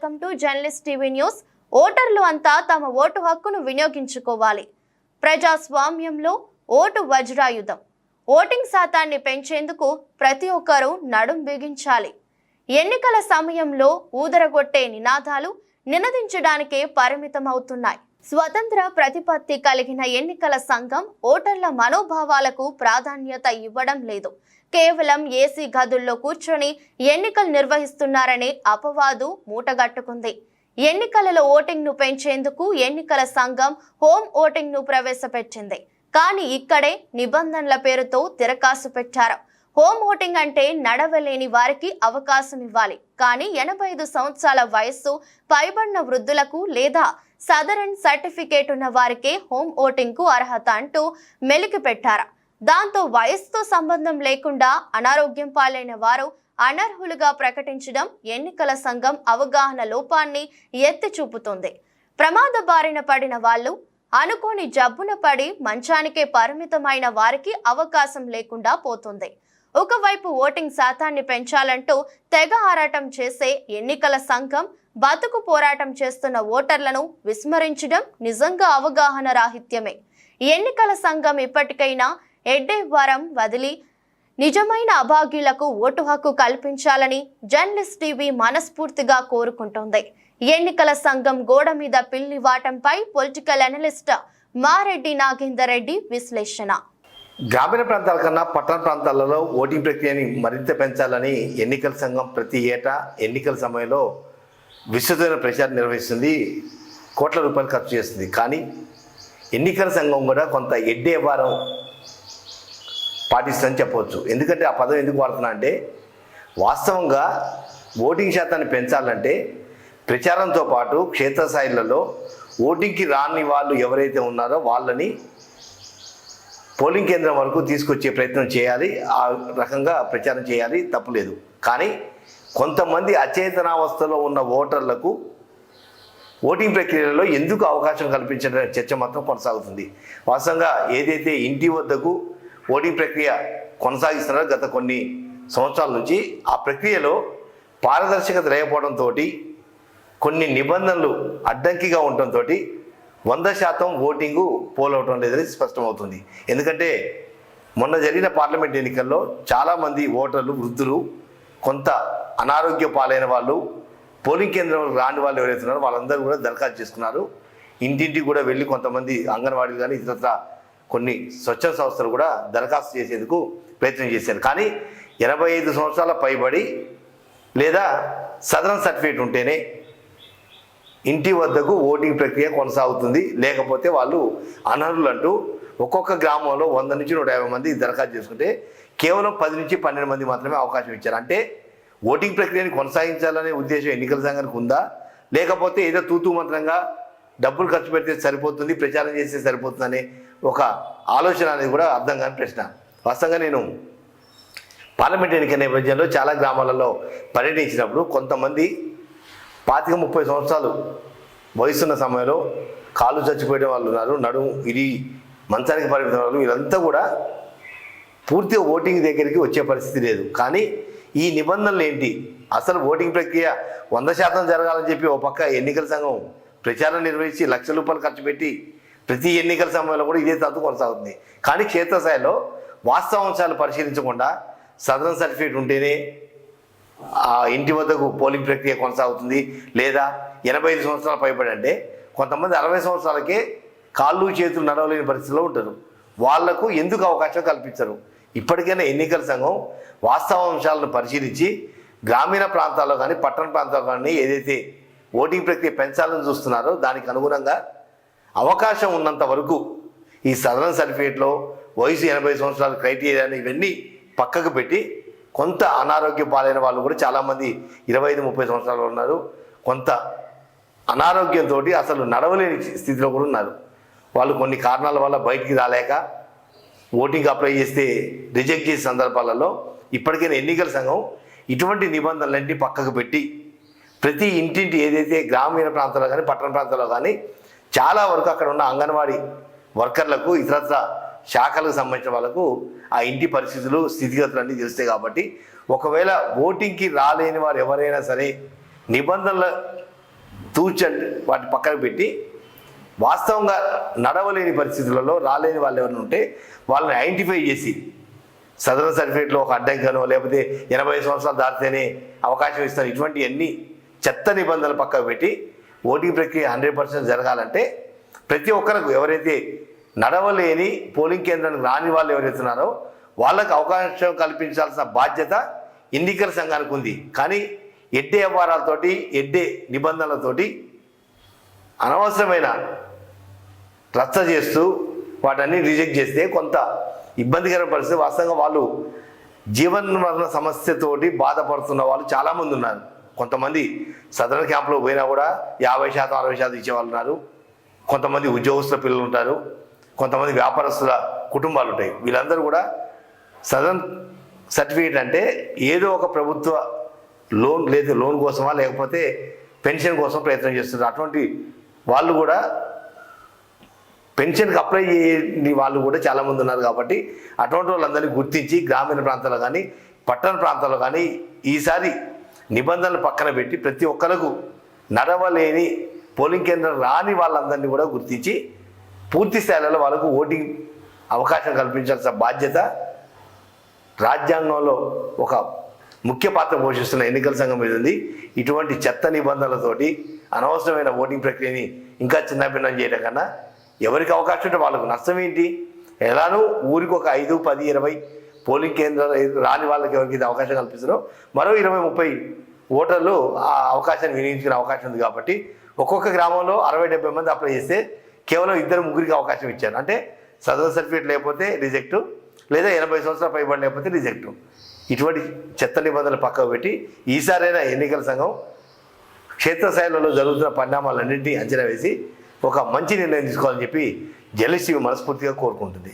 Welcome to journalist TV news. ఓటర్లు అంతా తమ ఓటు హక్కును వినియోగించుకోవాలి. ప్రజాస్వామ్యంలో ఓటు వజ్రాయుధం. ఓటింగ్ శాతాన్ని పెంచేందుకు ప్రతి ఒక్కరూ నడుం బిగించాలి. ఎన్నికల సమయంలో ఊదరగొట్టే నినాదాలు నినదించడానికే పరిమితమవుతున్నాయి. స్వతంత్ర ప్రతిపత్తి కలిగిన ఎన్నికల సంఘం ఓటర్ల మనోభావాలకు ప్రాధాన్యత ఇవ్వడం లేదు. కేవలం ఏసీ గదుల్లో కూర్చొని ఎన్నికలు నిర్వహిస్తున్నారనే అపవాదు మూటగట్టుకుంది. ఎన్నికలలో ఓటింగ్ను పెంచేందుకు ఎన్నికల సంఘం హోమ్ ఓటింగ్ను ప్రవేశపెట్టింది. కానీ ఇక్కడే నిబంధనల పేరుతో తిరకాసు పెట్టారు. హోమ్ ఓటింగ్ అంటే నడవలేని వారికి అవకాశం ఇవ్వాలి. కానీ ఎనభై ఐదు సంవత్సరాల వయస్సు పైబడిన వృద్ధులకు లేదా సదరన్ సర్టిఫికేట్ ఉన్న వారికే హోమ్ ఓటింగ్కు అర్హత అంటూ మెలికి పెట్టారు దాంతో వయస్సుతో సంబంధం లేకుండా అనారోగ్యం పాలైన వారు అనర్హులుగా ప్రకటించడం ఎన్నికల సంఘం అవగాహన లోపాన్ని ఎత్తి చూపుతుంది ప్రమాద బారిన పడిన వాళ్ళు అనుకోని జబ్బున పడి మంచానికే పరిమితమైన వారికి అవకాశం లేకుండా పోతుంది. ఒకవైపు ఓటింగ్ శాతాన్ని పెంచాలంటూ తెగ ఆరాటం చేసే ఎన్నికల సంఘం బతుకు పోరాటం చేస్తున్న ఓటర్లను విస్మరించడం నిజంగా అవగాహన రాహిత్యమే. ఎన్నికల సంఘం ఇప్పటికైనా ఎడ్డే వరం వదిలి నిజమైన అభాగ్యులకు ఓటు హక్కు కల్పించాలని జర్నలిస్ట్ టీవీ మనస్ఫూర్తిగా కోరుకుంటోంది. ఎన్నికల సంఘం గోడ మీద పిల్లి వాటంపై పొలిటికల్ అనలిస్ట్ మారెడ్డి నాగేందర్ రెడ్డి విశ్లేషణ. గ్రామీణ ప్రాంతాల కన్నా పట్టణ ప్రాంతాలలో ఓటింగ్ ప్రక్రియని మరింత పెంచాలని ఎన్నికల సంఘం ప్రతి ఏటా ఎన్నికల సమయంలో విస్తృతమైన ప్రచారం నిర్వహిస్తుంది. కోట్ల రూపాయలు ఖర్చు చేస్తుంది. కానీ ఎన్నికల సంఘం కూడా కొంత ఎడ్డే వారం పాటిస్తుందని చెప్పవచ్చు. ఎందుకంటే ఆ పదం ఎందుకు వాడుతున్నా అంటే వాస్తవంగా ఓటింగ్ శాతాన్ని పెంచాలంటే ప్రచారంతో పాటు క్షేత్రస్థాయిలలో ఓటింగ్కి రాని వాళ్ళు ఎవరైతే ఉన్నారో వాళ్ళని పోలింగ్ కేంద్రం వరకు తీసుకొచ్చే ప్రయత్నం చేయాలి. ఆ రకంగా ప్రచారం చేయాలి. తప్పులేదు. కానీ కొంతమంది అచేతనావస్థలో ఉన్న ఓటర్లకు ఓటింగ్ ప్రక్రియలో ఎందుకు అవకాశం కల్పించడం చర్చ మాత్రం కొనసాగుతుంది. వాస్తవంగా ఏదైతే ఇంటి వద్దకు ఓటింగ్ ప్రక్రియ కొనసాగిస్తున్నారో గత కొన్ని సంవత్సరాల నుంచి ఆ ప్రక్రియలో పారదర్శకత లేకపోవడంతో కొన్ని నిబంధనలు అడ్డంకిగా ఉండటంతో వంద శాతం ఓటింగు పోలవటం లేదని స్పష్టమవుతుంది. ఎందుకంటే మొన్న జరిగిన పార్లమెంట్ ఎన్నికల్లో చాలామంది ఓటర్లు వృద్ధులు కొంత అనారోగ్య పాలైన వాళ్ళు పోలింగ్ కేంద్రంలో రాని వాళ్ళు ఎవరైతే ఉన్నారో వాళ్ళందరూ కూడా దరఖాస్తు చేసుకున్నారు. ఇంటింటికి కూడా వెళ్ళి కొంతమంది అంగన్వాడీలు కానీ ఇతరత్ర కొన్ని స్వచ్ఛంద సంస్థలు కూడా దరఖాస్తు చేసేందుకు ప్రయత్నం చేశారు. కానీ ఎనభై ఐదు సంవత్సరాల పైబడి లేదా సదరన్ సర్టిఫికేట్ ఉంటేనే ఇంటి వద్దకు ఓటింగ్ ప్రక్రియ కొనసాగుతుంది. లేకపోతే వాళ్ళు అనర్హులు అంటూ ఒక్కొక్క గ్రామంలో వంద నుంచి నూట యాభై మంది దరఖాస్తు చేసుకుంటే కేవలం పది నుంచి పన్నెండు మంది మాత్రమే అవకాశం ఇచ్చారు. అంటే ఓటింగ్ ప్రక్రియను కొనసాగించాలనే ఉద్దేశం ఎన్నికల సంఘానికి ఉందా? లేకపోతే ఏదో తూతూ మంత్రంగా డబ్బులు ఖర్చు పెడితే సరిపోతుంది ప్రచారం చేస్తే సరిపోతుందనే ఒక ఆలోచన అనేది కూడా అర్థం కాని ప్రశ్న. వాస్తవంగా నేను పార్లమెంట్ ఎన్నిక నేపథ్యంలో చాలా గ్రామాలలో పర్యటించినప్పుడు కొంతమంది పాతిక ముప్పై సంవత్సరాలు వయసున్న సమయంలో కాళ్ళు చచ్చిపోయే వాళ్ళు ఉన్నారు నడుము ఇది మంచానికి పరిమితం వాళ్ళు వీళ్ళంతా కూడా పూర్తిగా ఓటింగ్ దగ్గరికి వచ్చే పరిస్థితి లేదు. కానీ ఈ నిబంధనలు ఏంటి? అసలు ఓటింగ్ ప్రక్రియ వంద శాతం జరగాలని చెప్పి ఓ పక్క ఎన్నికల సంఘం ప్రచారం నిర్వహించి లక్ష రూపాయలు ఖర్చు పెట్టి ప్రతి ఎన్నికల సమయంలో కూడా ఇదే తత్వం కొనసాగుతుంది. కానీ క్షేత్రస్థాయిలో వాస్తవాంశాలు పరిశీలించకుండా సదరన్ సర్టిఫికేట్ ఉంటేనే ఆ ఇంటి వద్దకు పోలింగ్ ప్రక్రియ కొనసాగుతుంది. లేదా ఎనభై ఐదు సంవత్సరాలు పైబడి అంటే కొంతమంది అరవై సంవత్సరాలకే కాళ్ళు చేతులు నడవలేని పరిస్థితిలో ఉంటారు. వాళ్ళకు ఎందుకు అవకాశం కల్పించరు? ఇప్పటికైనా ఎన్నికల సంఘం వాస్తవాంశాలను పరిశీలించి గ్రామీణ ప్రాంతాల్లో కానీ పట్టణ ప్రాంతాల్లో కానీ ఏదైతే ఓటింగ్ ప్రక్రియ పెంచాలని చూస్తున్నారో దానికి అనుగుణంగా అవకాశం ఉన్నంత వరకు ఈ సదరన్ సర్టిఫికేట్లో వయసు ఎనభై సంవత్సరాల క్రైటీరియాని ఇవన్నీ పక్కకు పెట్టి కొంత అనారోగ్య పాలైన వాళ్ళు కూడా చాలామంది ఇరవై ఐదు ముప్పై సంవత్సరాలు ఉన్నారు. కొంత అనారోగ్యంతో అసలు నడవలేని స్థితిలో కూడా ఉన్నారు. వాళ్ళు కొన్ని కారణాల వల్ల బయటికి రాలేక ఓటింగ్ అప్లై చేస్తే రిజెక్ట్ చేసే సందర్భాలలో ఇప్పటికైనా ఎన్నికల సంఘం ఇటువంటి నిబంధనలన్నీ పక్కకు పెట్టి ప్రతి ఇంటింటి ఏదైతే గ్రామీణ ప్రాంతాల్లో కానీ పట్టణ ప్రాంతాల్లో కానీ చాలా వరకు అక్కడ ఉన్న అంగన్వాడీ వర్కర్లకు ఇతరత్ర శాఖలకు సంబంధించిన వాళ్ళకు ఆ ఇంటి పరిస్థితులు స్థితిగతులు అన్నీ తెలుస్తాయి కాబట్టి ఒకవేళ ఓటింగ్కి రాలేని వారు ఎవరైనా సరే నిబంధనల తూచండి వాటి పక్కన పెట్టి వాస్తవంగా నడవలేని పరిస్థితులలో రాలేని వాళ్ళు ఎవరైనా ఉంటే వాళ్ళని ఐడెంటిఫై చేసి సదరన్ సర్టిఫికేట్లో ఒక అడ్డంకనో లేకపోతే ఎనభై సంవత్సరాలు దాటితేనే అవకాశం ఇస్తారు. ఇటువంటి అన్ని చెత్త నిబంధనలు పక్కకు పెట్టి ఓటింగ్ ప్రక్రియ హండ్రెడ్ పర్సెంట్ జరగాలంటే ప్రతి ఒక్కరికి ఎవరైతే నడవలేని పోలింగ్ కేంద్రానికి రాని వాళ్ళు ఎవరైతున్నారో వాళ్ళకు అవకాశం కల్పించాల్సిన బాధ్యత ఎన్నికల సంఘానికి ఉంది. కానీ ఎడ్డే వ్యవహారాలతోటి ఎడ్డే నిబంధనలతోటి అనవసరమైన రచ్చ చేస్తూ వాటన్ని రిజెక్ట్ చేస్తే కొంత ఇబ్బందికర పరిస్థితి. వాస్తవంగా వాళ్ళు జీవన మరణ సమస్యతోటి బాధపడుతున్న వాళ్ళు చాలామంది ఉన్నారు. కొంతమంది సదరన్ క్యాంప్లో పోయినా కూడా యాభై శాతం అరవై శాతం ఇచ్చేవాళ్ళు ఉన్నారు. కొంతమంది ఉద్యోగస్తుల పిల్లలు ఉంటారు. కొంతమంది వ్యాపారస్తుల కుటుంబాలు ఉంటాయి. వీళ్ళందరూ కూడా సదరన్ సర్టిఫికేట్ అంటే ఏదో ఒక ప్రభుత్వ లోన్ లేదు లోన్ కోసమా లేకపోతే పెన్షన్ కోసం ప్రయత్నం చేస్తున్నారు. అటువంటి వాళ్ళు కూడా పెన్షన్కి అప్లై చేయని వాళ్ళు కూడా చాలామంది ఉన్నారు కాబట్టి అటువంటి వాళ్ళందరినీ గుర్తించి గ్రామీణ ప్రాంతాల్లో కానీ పట్టణ ప్రాంతాల్లో కానీ ఈసారి నిబంధనలు పక్కన పెట్టి ప్రతి ఒక్కరికి నడవలేని పోలింగ్ కేంద్రం రాని వాళ్ళందరినీ కూడా గుర్తించి పూర్తి స్థాయిలో వాళ్ళకు ఓటింగ్ అవకాశం కల్పించాల్సిన బాధ్యత రాజ్యాంగంలో ఒక ముఖ్య పాత్ర పోషిస్తున్న ఎన్నికల సంఘం మీద ఉంది. ఇటువంటి చెత్త నిబంధనలతోటి అనవసరమైన ఓటింగ్ ప్రక్రియని ఇంకా చిన్నభిన్నం చేయడం కన్నా ఎవరికి అవకాశం ఉంటే వాళ్ళకు నష్టం ఏంటి? ఎలానో ఊరికి ఒక ఐదు పది ఇరవై పోలింగ్ కేంద్రాలు రాని వాళ్ళకి ఎవరికి ఇది అవకాశం కల్పిస్తారో మరో ఇరవై ముప్పై ఓటర్లు ఆ అవకాశాన్ని వినియోగించుకునే అవకాశం ఉంది కాబట్టి ఒక్కొక్క గ్రామంలో అరవై డెబ్బై మంది అప్లై చేస్తే కేవలం ఇద్దరు ముగ్గురికి అవకాశం ఇచ్చారు. అంటే సదరన్ సర్టిఫికేట్ లేకపోతే రిజెక్టు లేదా ఎనభై సంవత్సరాల పైబడి లేకపోతే రిజెక్టు. ఇటువంటి చెత్త నిబంధనలు పక్కకు పెట్టి ఈసారైనా ఎన్నికల సంఘం క్షేత్రస్థాయిలలో జరుగుతున్న పరిణామాలన్నింటినీ అంచనా వేసి ఒక మంచి నిర్ణయం తీసుకోవాలని చెప్పి జలశ్రీ మనస్ఫూర్తిగా కోరుకుంటుంది.